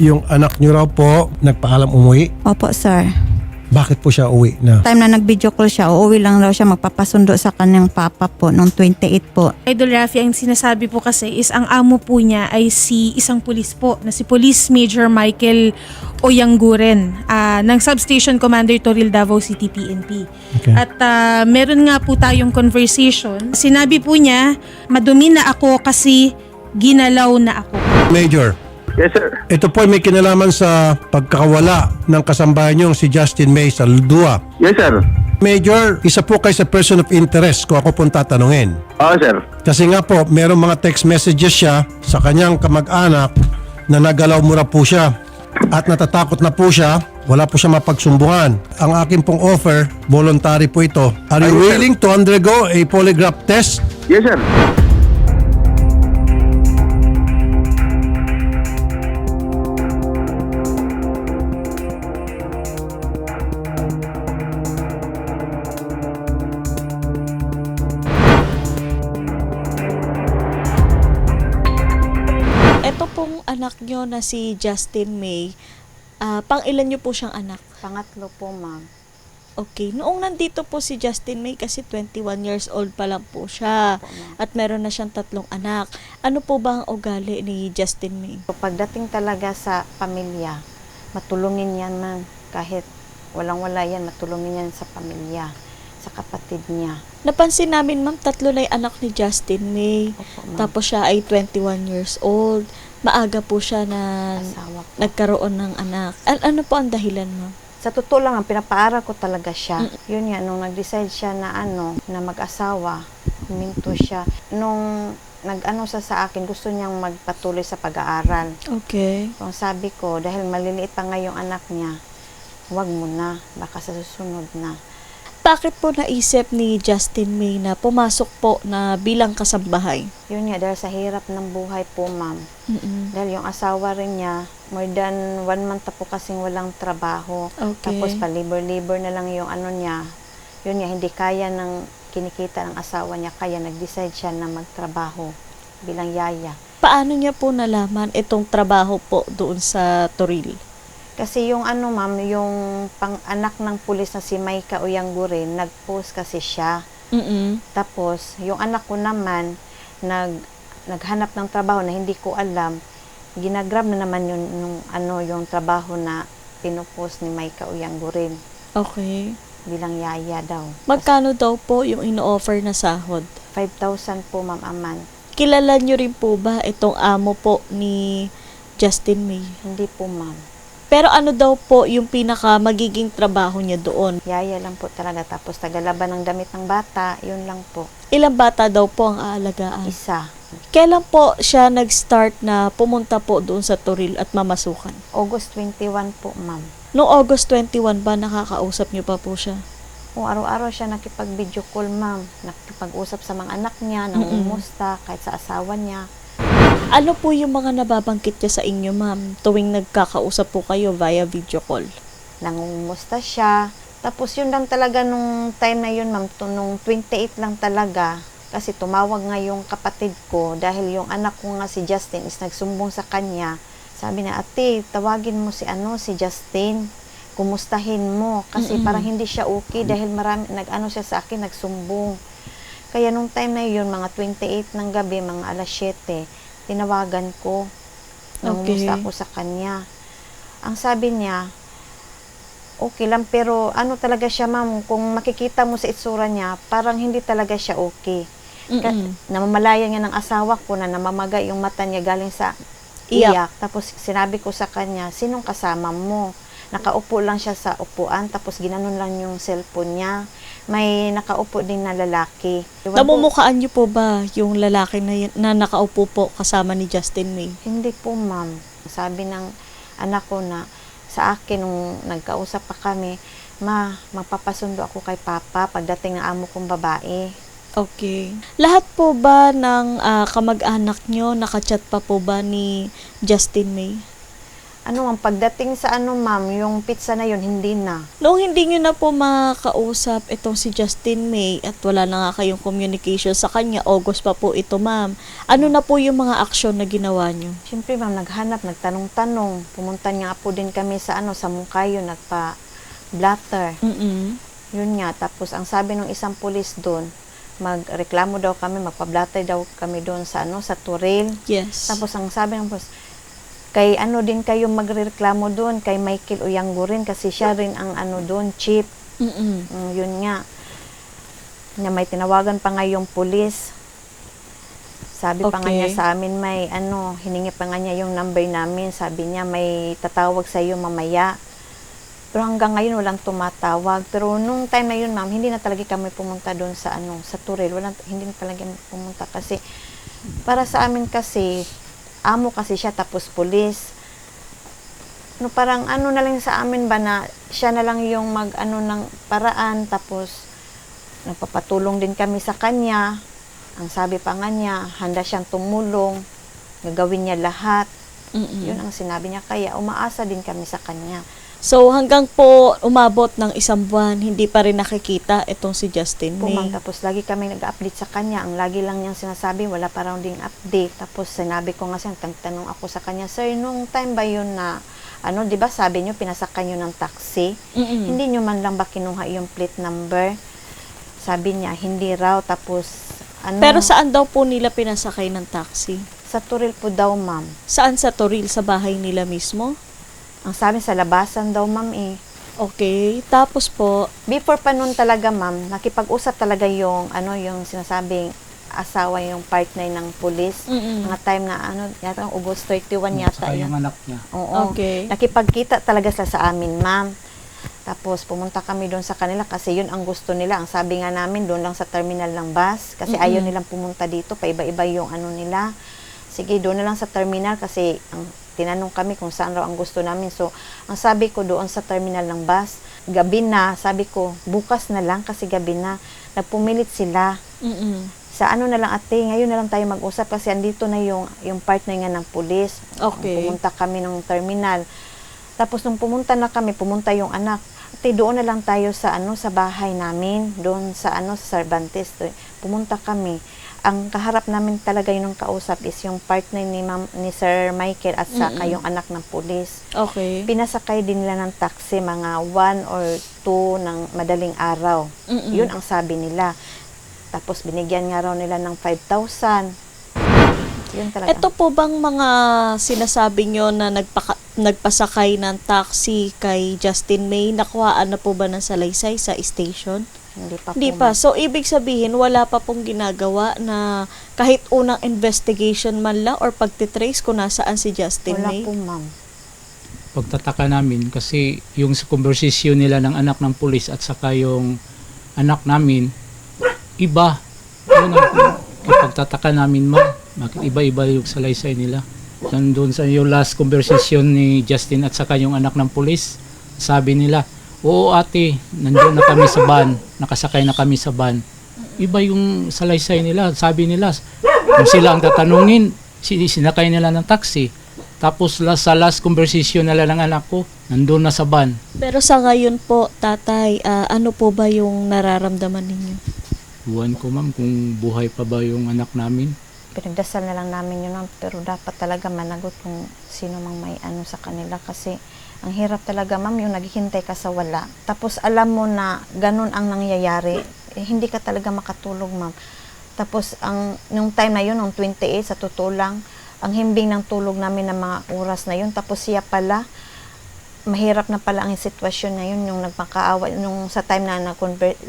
Yung anak niyo raw po, nagpaalam umuwi. Opo, sir. Bakit po siya uwi na? Time na nag-video call siya, uuwi lang daw siya magpapasundo sa kanyang papa po noong 28 po. Idol Rafi, ang sinasabi po kasi is ang amo po niya ay si isang pulis po na si Police Major Michael Oyangguren ah, ng Substation Commander Toril Davao City PNP. Okay. At ah, meron nga po tayong conversation. Sinabi po niya, madumi na ako kasi ginalaw na ako. Major, Yes, sir. ito po ay may kinalaman sa pagkakawala ng kasambahan niyo si Justin May sa Ludua. Yes, sir. Major, isa po kayo sa person of interest kung ako pong tatanungin. Oo, sir. Kasi nga po, merong mga text messages siya sa kanyang kamag-anak na nagalaw mura po siya at natatakot na po siya, wala po siya mapagsumbungan. Ang akin pong offer, voluntary po ito. Are you sir. willing to undergo a polygraph test? Yes, sir. Anak nyo na si Justin May, ah, pang ilan nyo po siyang anak? Pangatlo po, ma'am. Okay, noong nandito po si Justin May kasi 21 years old pa lang po siya at meron na siyang tatlong anak. Ano po ba ang ugali ni Justin May? Pagdating talaga sa pamilya, matulungin yan man. Kahit walang-wala yan, matulungin yan sa pamilya, sa kapatid niya. Napansin namin ma'am, tatlo na yung anak ni Justin May. Opo. Tapos siya ay 21 years old. Maaga po siya na Asawa ko. nagkaroon ng anak. An- ano po ang dahilan ma'am? Sa totoo lang, ang pinapaaral ko talaga siya. Yun nga, nung nag-decide siya na ano, na mag-asawa, huminto siya. Nung nag-ano sa sa akin, gusto niyang magpatuloy sa pag-aaral. Okay. So, ang sabi ko, dahil maliliit pa nga yung anak niya, huwag mo na, baka sa susunod na. Bakit po naisip ni Justin May na pumasok po na bilang kasambahay? Yun nga, dahil sa hirap ng buhay po, ma'am. Mm-mm. Dahil yung asawa rin niya, more than one month na po kasing walang trabaho. Okay. Tapos palibor-libor na lang yung ano niya. Yun nga, hindi kaya ng kinikita ng asawa niya. Kaya nag-decide siya na magtrabaho bilang yaya. Paano niya po nalaman itong trabaho po doon sa Toril? Kasi yung ano ma'am, yung pang-anak ng pulis na si Maika Uyanggurin, nag-post kasi siya. Mm-mm. Tapos, yung anak ko naman, nag, naghanap ng trabaho na hindi ko alam. Ginagrab na naman yung, nung, ano, yung trabaho na pinupost ni Maika Uyanggurin Okay. bilang yaya daw. Magkano daw po yung ino-offer na sahod? 5,000 po, Ma'am Aman. Kilala niyo rin po ba itong amo po ni Justin May? Hindi po, Ma'am. Pero ano daw po yung pinaka magiging trabaho niya doon? Yaya lang po talaga. Tapos tagalaban ng damit ng bata, yun lang po. Ilang bata daw po ang aalagaan? Isa. Kailan po siya nag-start na pumunta po doon sa Toril at mamasukan? August 21 po, Ma'am. Noong August 21 ba nakakausap niyo pa po siya? O araw-araw siya nakipag-video call, Ma'am. Nakipag-usap sa mga anak niya, nang umusta, kahit sa asawa niya. Ano po yung mga nababangkit niya sa inyo, ma'am, tuwing nagkakausap po kayo via video call? nangungumusta siya. Tapos yun lang talaga nung time na yun, ma'am, to, nung 28 lang talaga. Kasi tumawag nga yung kapatid ko dahil yung anak ko nga si Justin is nagsumbong sa kanya. Sabi na, ate, tawagin mo si ano, si Justin. Kumustahin mo. Kasi Mm-mm. parang hindi siya okay dahil marami, nag-ano siya sa akin, nagsumbong. Kaya nung time na yun, mga 28 ng gabi, mga alas 7, tinawagan ko. Nangumusta Okay. ako sa kanya. Ang sabi niya, okay lang pero ano talaga siya ma'am, kung makikita mo sa itsura niya, parang hindi talaga siya okay. Ka- Mm-mm. namamalayan niya ng asawa ko na namamaga yung mata niya galing sa Iyak. iyak. Tapos sinabi ko sa kanya, sinong kasama mo? Nakaupo lang siya sa upuan, tapos ginanon lang yung cellphone niya. May nakaupo din na lalaki. Ko- Namumukhaan niyo po ba yung lalaki na, yun- na nakaupo po kasama ni Justin May? Hindi po, ma'am. Sabi ng anak ko na sa akin nung nagkausap pa kami, ma, magpapasundo ako kay papa pagdating ng amo kong babae. Okay. Lahat po ba ng ah, kamag-anak nyo nakachat pa po ba ni Justin May? Ano ma'am, pagdating sa ano ma'am, yung pizza na yun, hindi na. Noong hindi nyo na po makakausap itong si Justin May at wala na nga kayong communication sa kanya, August pa po ito ma'am, ano na po yung mga aksyon na ginawa nyo? Siyempre ma'am, naghanap, nagtanong-tanong. Pumunta nga po din kami sa ano, sa Mungkayo, nagpa-blatter. Mm-mm. Yun nga, tapos ang sabi ng isang pulis doon, magreklamo daw kami, magpa-blatter daw kami doon sa ano, sa Turil. Yes. Tapos ang sabi ng pulis, kay ano din kayo magreklamo doon, kay Michael Uyanggo rin, kasi siya rin ang ano doon, chief. Mm, yun nga. Na may tinawagan pa nga yung pulis. Sabi pa nga Okay. niya sa amin, may ano, hiningi pa nga niya yung number namin. Sabi niya, may tatawag sa iyo mamaya. Pero hanggang ngayon walang tumatawag. Pero nung time na yun, ma'am, hindi na talaga kami pumunta doon sa ano, sa Turil. Walang, hindi na talaga pumunta kasi para sa amin kasi amo kasi siya tapos pulis. No parang ano na lang sa amin ba na siya na lang yung mag ano ng paraan tapos nagpapatulong din kami sa kanya. Ang sabi pa nga niya, handa siyang tumulong, gagawin niya lahat. Mm-mm. Yun ang sinabi niya kaya umaasa din kami sa kanya. So hanggang po umabot ng isang buwan, hindi pa rin nakikita itong si Justin May. Pumang tapos lagi kami nag-update sa kanya. Ang lagi lang niyang sinasabi, wala pa raw ding update. Tapos sinabi ko nga siya, tanong ako sa kanya, Sir, nung time ba yun na, ano, di ba sabi niyo, pinasakay niyo ng taxi? Mm-mm. Hindi niyo man lang ba kinuha yung plate number? Sabi niya, hindi raw. Tapos, ano, Pero saan daw po nila pinasakay ng taxi? sa Turil po daw, ma'am. Saan sa Toril? Sa bahay nila mismo? Ang sabi sa labasan daw, ma'am eh. Okay. Tapos po, Before pa nun talaga, ma'am, nakipag-usap talaga yung, ano, yung sinasabing asawa yung partner ng pulis. Mm-mm. Mga time na, ano, yata, August 31 yata Saka yun. yung anak niya. Oo. Okay. Nakipagkita talaga sila sa amin, ma'am. Tapos pumunta kami doon sa kanila kasi yun ang gusto nila. Ang sabi nga namin doon lang sa terminal ng bus kasi Mm-mm. ayaw nilang pumunta dito, paiba-iba yung ano nila. Sige, doon na lang sa terminal kasi ang tinanong kami kung saan raw ang gusto namin. So, ang sabi ko doon sa terminal ng bus, gabi na, sabi ko, bukas na lang kasi gabi na. Nagpumilit sila Mm-mm. sa ano na lang ate, ngayon na lang tayo mag-usap kasi andito na yung, yung partner nga ng pulis. Okay. Pumunta kami ng terminal. Tapos nung pumunta na kami, pumunta yung anak. Ate, doon na lang tayo sa ano sa bahay namin, doon sa ano sa Cervantes. Pumunta kami. Ang kaharap namin talaga yung kausap is yung partner ni Ma'am, ni Sir Michael at saka Mm-mm. yung anak ng pulis. Okay. Pinasakay din nila ng taxi mga 1 or 2 ng madaling araw. Mm-mm. Yun ang sabi nila. Tapos binigyan nga raw nila ng 5,000. Yun talaga. Ito po bang mga sinasabi nyo na nagpaka, nagpasakay ng taxi kay Justin May, nakuhaan na po ba ng salaysay sa station? Hindi pa Hindi po, pa. ma'am. So, ibig sabihin, wala pa pong ginagawa na kahit unang investigation man lang or pagtitrace kung nasaan si Justin Wala May? po, ma'am. Pagtataka namin kasi yung sa conversation nila ng anak ng pulis at saka yung anak namin, iba. Yun ang pagtataka namin ma. Bakit iba-iba yung salaysay nila. Nandun sa yung last conversation ni Justin at saka yung anak ng pulis, sabi nila, Oo ate, nandun na kami sa van, nakasakay na kami sa van. Iba yung salaysay nila, sabi nila, kung sila ang tatanungin, si- sinakay nila ng taxi. Tapos la- sa last conversation nila ng anak ko, nandun na sa van. Pero sa ngayon po, tatay, ah, ano po ba yung nararamdaman ninyo? Buwan ko ma'am kung buhay pa ba yung anak namin. Pinagdasal na lang namin yun, ma'am. Pero dapat talaga managot kung sino mang may ano sa kanila kasi ang hirap talaga, ma'am, yung naghihintay ka sa wala. Tapos alam mo na ganun ang nangyayari, eh, hindi ka talaga makatulog, ma'am. Tapos ang nung time na yun, nung 28, sa totoo lang, ang himbing ng tulog namin ng mga oras na yun. Tapos siya pala, mahirap na pala ang sitwasyon ngayon yung nagmakaawa yung sa time na, na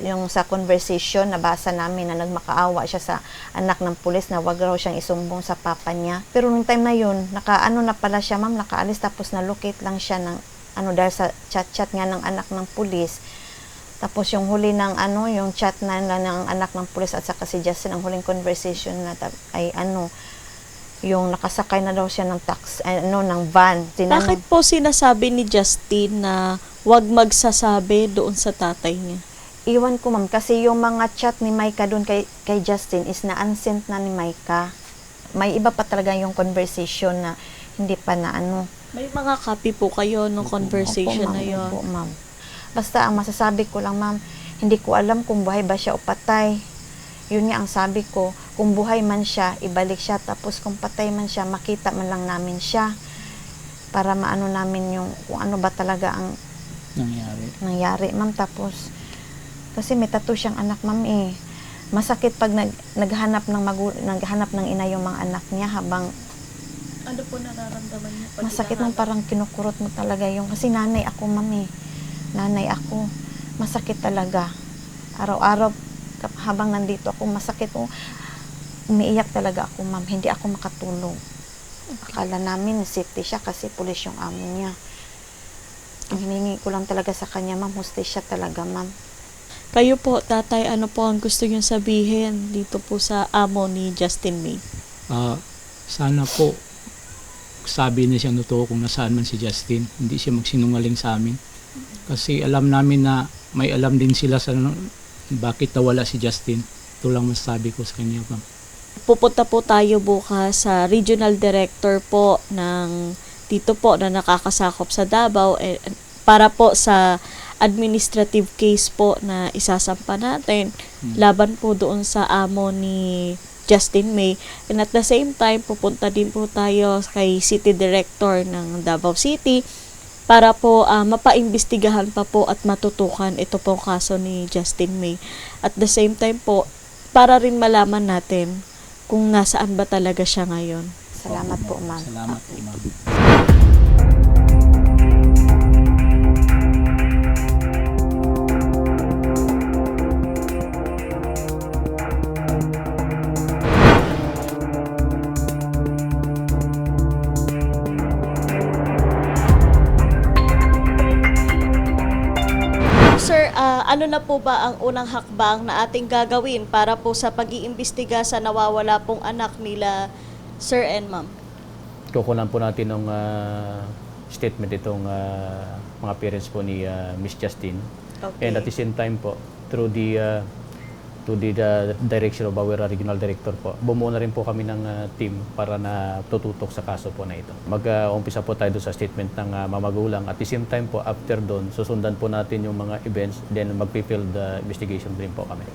yung sa conversation nabasa namin na nagmakaawa siya sa anak ng pulis na wag raw siyang isumbong sa papa niya. Pero nung time na yun nakaano na pala siya ma'am nakaalis tapos na-locate lang siya ng ano dahil sa chat-chat nga ng anak ng pulis. Tapos yung huli ng ano yung chat na, na ng anak ng pulis at saka si Justin ang huling conversation na ay ano yung nakasakay na daw siya ng tax ano ng van Tinanong- Bakit po sinasabi ni Justin na wag magsasabi doon sa tatay niya? Iwan ko ma'am kasi yung mga chat ni Maika doon kay, kay Justin is na unsent na ni Maika. May iba pa talaga yung conversation na hindi pa na ano. May mga copy po kayo nung conversation Opo, ma'am. na yun. Opo, ma'am. Basta ang masasabi ko lang, ma'am, hindi ko alam kung buhay ba siya o patay. Yun nga ang sabi ko, kung buhay man siya, ibalik siya. Tapos kung patay man siya, makita man lang namin siya. Para maano namin yung kung ano ba talaga ang Nangyari. nangyari, ma'am. Tapos, kasi may tattoo siyang anak, ma'am eh. Masakit pag nag, naghanap ng magu, naghanap ng ina yung mga anak niya habang Ano po nararamdaman niyo? pag Masakit nung parang kinukurot mo talaga yung, kasi nanay ako, mami. Nanay ako. Masakit talaga. Araw-araw, habang nandito ako, masakit. Oh, umiiyak talaga ako, ma'am. Hindi ako makatulog. Akala namin safety siya kasi pulis yung amo niya. Ang hiningi ko lang talaga sa kanya, ma'am, hostess siya talaga, ma'am. Kayo po, tatay, ano po ang gusto niyo sabihin dito po sa amo ni Justin May? Ah, sana po sabi niya siya totoo kung nasaan man si Justin. Hindi siya magsinungaling sa amin. Kasi alam namin na may alam din sila sa bakit nawala si Justin. Ito lang masasabi ko sa kanya, ma'am. Pupunta po tayo bukas sa regional director po ng dito po na nakakasakop sa Davao eh, para po sa administrative case po na isasampa natin laban po doon sa amo ni Justin May. And at the same time, pupunta din po tayo kay City Director ng Davao City para po ah, mapaimbestigahan pa po at matutukan ito pong kaso ni Justin May. At the same time po, para rin malaman natin kung nasaan ba talaga siya ngayon. Salamat po, ma'am. Salamat po, ma'am. Ano na po ba ang unang hakbang na ating gagawin para po sa pag-iimbestiga sa nawawala pong anak nila Sir and Ma'am? kukunan po natin ng ah, statement itong ah, mga parents po ni ah, Miss Justine. Okay. And at the same time po, through the ah, to the, the direction of our regional director po, bumuo na rin po kami ng ah, team para na tututok sa kaso po na ito. Mag-umpisa po tayo sa statement ng ah, mamagulang. At the same time po, after doon, susundan po natin yung mga events, then mag-field the investigation din po kami.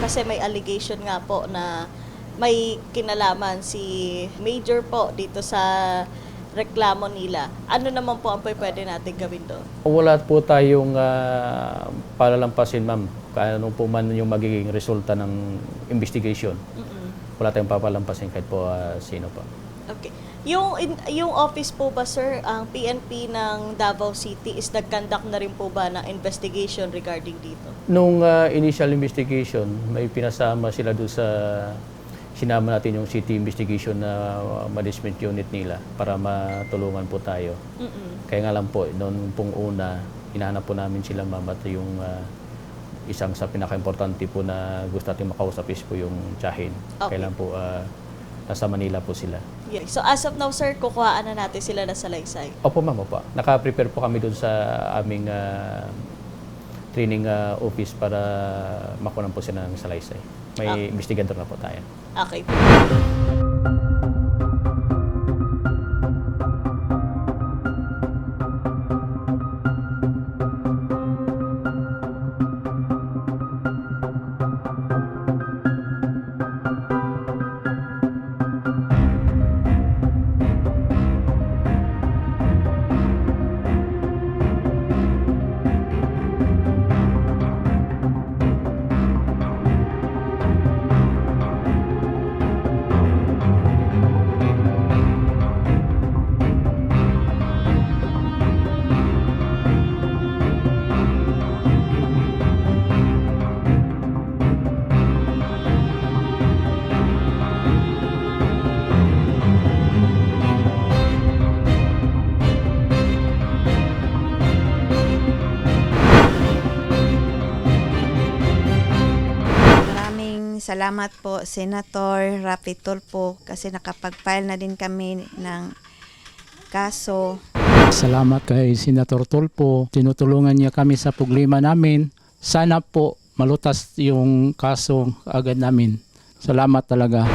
Kasi may allegation nga po na may kinalaman si Major po dito sa reklamo nila. Ano naman po ang pwede natin gawin doon? Wala po tayong ah, palalampasin, ma'am. Kung ano po man yung magiging resulta ng investigation. Wala tayong papalampasin kahit po ah, sino po. Okay. Yung in- yung office po ba sir, ang PNP ng Davao City is nag-conduct na rin po ba ng investigation regarding dito? Nung ah, initial investigation, may pinasama sila doon sa sinama natin yung city investigation na ah, management unit nila para matulungan po tayo. Mm-mm. Kaya nga lang po, noon pong una, hinahanap po namin sila ma'am at yung ah, isang sa pinaka-importante po na gusto natin makausap is po yung Chahin. Okay. Kailan po ah, nasa Manila po sila. Yeah. So as of now sir, kukuhaan na natin sila na salaysay. Opo ma'am, opo. Naka-prepare po kami doon sa aming ah, training ah, office para makunan po sila ng salaysay. May investigador na po tayo. Okay. Salamat po, Senator Rapi Tulfo, kasi nakapag-file na din kami ng kaso. Salamat kay Senator Tulpo. Tinutulungan niya kami sa problema namin. Sana po malutas yung kaso agad namin. Salamat talaga.